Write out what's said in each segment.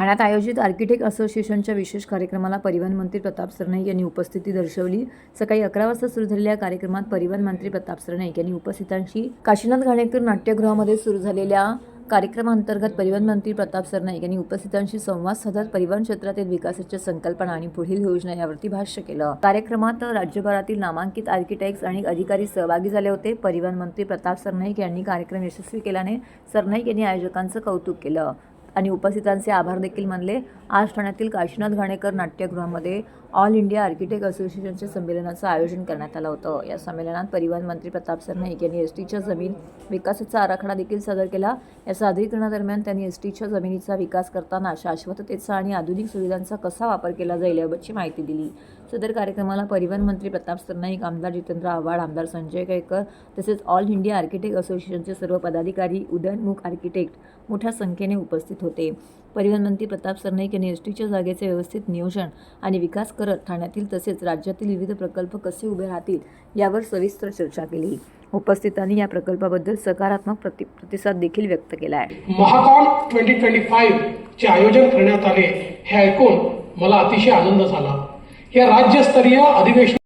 ठाण्यात आयोजित आर्किटेक्ट असोसिएशनच्या विशेष कार्यक्रमाला परिवहन मंत्री प्रताप सरनाईक यांनी उपस्थिती दर्शवली. सकाळी अकरा वाजता सुरू झालेल्या कार्यक्रमात परिवहन मंत्री प्रताप सरनाईक यांनी उपस्थितांशी काशीनाथ घाणेकर नाट्यगृहामध्ये सुरू झालेल्या कार्यक्रमांतर्गत परिवहन मंत्री प्रताप सरनाईक यांनी उपस्थितांशी संवाद साधत परिवहन क्षेत्रातील विकासाच्या संकल्पना आणि पुढील योजना यावरती भाष्य केलं. कार्यक्रमात राज्यभरातील नामांकित आर्किटेक्ट्स आणि अधिकारी सहभागी झाले होते. परिवहन मंत्री प्रताप सरनाईक यांनी कार्यक्रम यशस्वी केल्याने सरनाईक यांनी आयोजकांचं कौतुक केलं. आणि उपस्थितांचे आभार देखील मानले. आज ठाण्यातील काशीनाथ घाणेकर नाट्यगृहामध्ये ऑल इंडिया आर्किटेक्ट असोसिएशनच्या संमेलनाचं आयोजन करण्यात आलं होतं. या संमेलनात परिवहन मंत्री प्रताप सरनाईक यांनी एस टीच्या जमीन विकासाचा आराखडा देखील सादर केला. या सादरीकरणादरम्यान त्यांनी एस टीच्या जमिनीचा विकास करताना शाश्वततेचा आणि आधुनिक सुविधांचा कसा वापर केला जाईल याबाबतची माहिती दिली. सदर कार्यक्रमाला परिवहन मंत्री प्रताप सरनाईक आमदार जितेंद्र आव्हाड आमदार संजय केळकर तसेच ऑल इंडिया आर्किटेक्ट असोसिएशनचे सर्व पदाधिकारी उदयनमुख आर्किटेक्ट मोठ्या संख्येने उपस्थित होते. परिवहन मंत्री प्रताप सरनाईक यांनी एस टीच्या जागेचे व्यवस्थित नियोजन आणि विकास करत ठाण्यातील तसेच राज्यातील विविध प्रकल्प कसे उभे राहतील यावर सविस्तर चर्चा केली. उपस्थितांनी या प्रकल्पाबद्दल सकारात्मक प्रति प्रतिसाद देखील व्यक्त केला आहे. महाकाल ट्वेंटी ट्वेंटी चे आयोजन करण्यात आले हे ऐकून मला अतिशय आनंद झाला. या राज्यस्तरीय अधिवेशन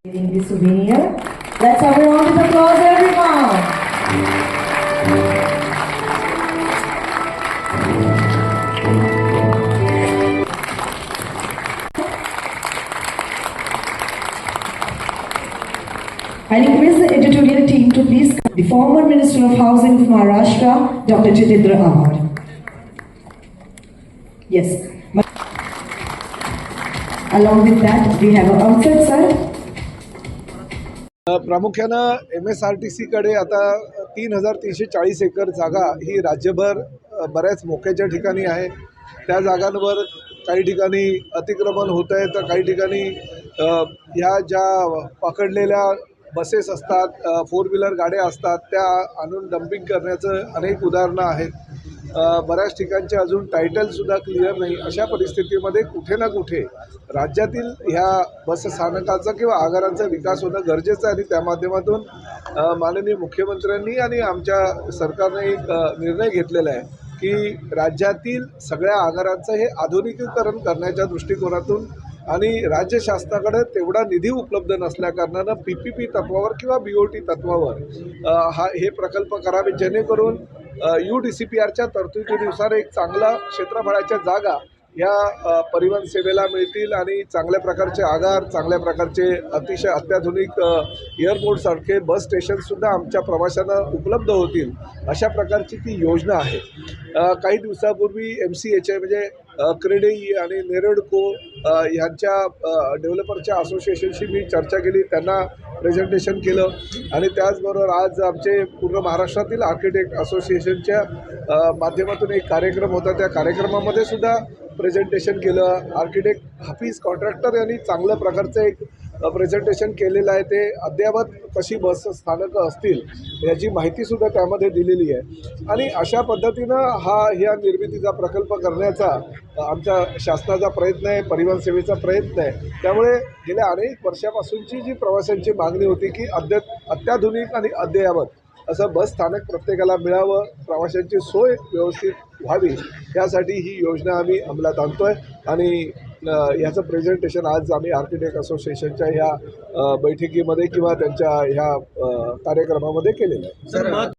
former Minister of Housing of Maharashtra, Dr. Jitendra Ahad. Yes. Along with that, we have a outside sir. प्रामुख्यानं एम एस आर टी सीकडे आता तीन हजार तीनशे चाळीस एकर जागा ही राज्यभर बऱ्याच मोक्याच्या ठिकाणी आहे त्या जागांवर काही ठिकाणी अतिक्रमण होत आहे तर काही ठिकाणी ह्या ज्या पकडलेल्या बसेस असतात फोर व्हीलर गाड्या असतात त्या आणून डम्पिंग करण्याचं अनेक उदाहरणं आहेत. बऱ्याच ठिकाणचे अजून टायटलसुद्धा क्लिअर नाही. अशा परिस्थितीमध्ये कुठे ना कुठे राज्यातील ह्या बसस्थानकाचा किंवा आगारांचा विकास होणं गरजेचं आहे आणि त्या माध्यमातून माननीय मुख्यमंत्र्यांनी आणि आमच्या सरकारने एक निर्णय घेतलेला आहे की राज्यातील सगळ्या आगारांचं हे आधुनिकीकरण करण्याच्या दृष्टिकोनातून आणि राज्य शासनाकडे तेवढा निधी उपलब्ध नसल्याकारणानं पी पी पी तत्वावर किंवा बी ओ टी तत्वावर हा हे प्रकल्प करावे जेणेकरून यू डी सी पी आरच्या तरतुदीनुसार एक चांगला क्षेत्रफळाच्या जागा या परिवहन सेवेला मिळतील आणि चांगल्या प्रकारचे आगार चांगल्या प्रकारचे अतिशय अत्याधुनिक एअरपोर्टसारखे बस स्टेशनसुद्धा आमच्या प्रवाशांना उपलब्ध होतील अशा प्रकारची ती योजना आहे. काही दिवसापूर्वी एम सी एच म्हणजे क्रेडेई आणि नेरडको ह्यांच्या डेव्हलपरच्या असोसिएशनशी मी चर्चा केली त्यांना प्रेझेंटेशन केलं आणि त्याचबरोबर आज आमचे पूर्ण महाराष्ट्रातील आर्किटेक्ट असोसिएशनच्या माध्यमातून एक कार्यक्रम होता. त्या कार्यक्रमामध्ये सुद्धा प्रेझेंटेशन केलं. आर्किटेक्ट हाफीज कॉन्ट्रॅक्टर यांनी चांगल्या प्रकारचं एक प्रेझेंटेशन केलेलं आहे. ते अद्ययावत कशी बस स्थानकं असतील याची माहितीसुद्धा त्यामध्ये दिलेली आहे. आणि अशा पद्धतीनं हा ह्या निर्मितीचा प्रकल्प करण्याचा आमच्या शासनाचा प्रयत्न आहे परिवहन सेवेचा प्रयत्न आहे. त्यामुळे गेल्या अनेक वर्षापासूनची जी प्रवाशांची मागणी होती की अद्य अत्याधुनिक आणि अद्ययावत असं बस स्थानक प्रत्येकाला मिळावं प्रवाशांची सोय व्यवस्थित व्हावी यासाठी ही योजना आम्ही अंमलात आणतो आहे आणि ह्याचं प्रेझेंटेशन आज आम्ही आर्किटेक्ट असोसिएशनच्या ह्या बैठकीमध्ये किंवा त्यांच्या ह्या कार्यक्रमामध्ये केलेलं आहे. सर